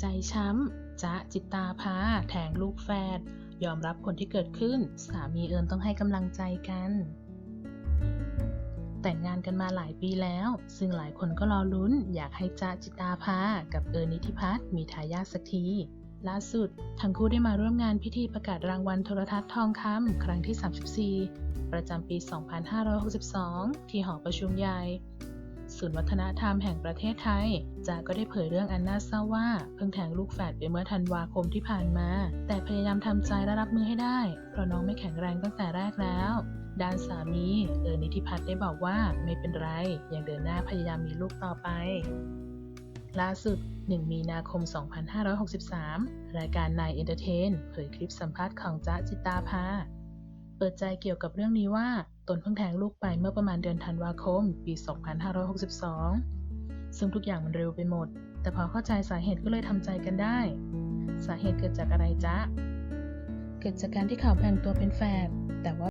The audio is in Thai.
ใจช้ำจ๊ะจิตตาพาแทงลูกแฝดยอมรับผลที่เกิดขึ้น สามีเอิญต้องให้กำลังใจกัน แต่งงานกันมาหลายปีแล้ว ซึ่งหลายคนก็รอลุ้น อยากให้จ๊ะจิตาภากับเอิญนิติพัฒน์มีทายาทสักทีล่าสุด ทั้งคู่ได้มาร่วมงานพิธีประกาศรางวัลโทรทัศน์ทองคำครั้งที่ 34 ประจำปี 2562 ที่หอประชุมใหญ่ ศูนย์วัฒนธรรมแห่งประเทศไทยจ๊ะก็ได้เผยเรื่องอันน่าเศร้าว่า เพิ่งแทงลูกแฝดไปเมื่อธันวาคมที่ผ่านมา แต่พยายามทำใจและรับมือให้ได้ เพราะน้องไม่แข็งแรงตั้งแต่แรกแล้วด้านสามีเออนิติพัฒน์ได้บอกว่าไม่เป็นไร ยังเดินหน้าพยายามมีลูกต่อไป ล่าสุด 1 มีนาคม 2563 รายการนายเอนเตอร์เทน เผยคลิปสัมภาษณ์ของจ๊ะจิตตาภา เปิดใจเกี่ยวกับเรื่องนี้ว่าตนเพิ่งแทงลูกไปเมื่อประมาณเดือนธันวาคม ปี 2562 ซึ่งทุกอย่างมันเร็วไปหมด แต่พอเข้าใจสาเหตุก็เลยทำใจกันได้ สาเหตุเกิดจากอะไรจ๊ะ เกิดจากการที่เขาแบ่งตัวเป็นแฝดแต่ว่า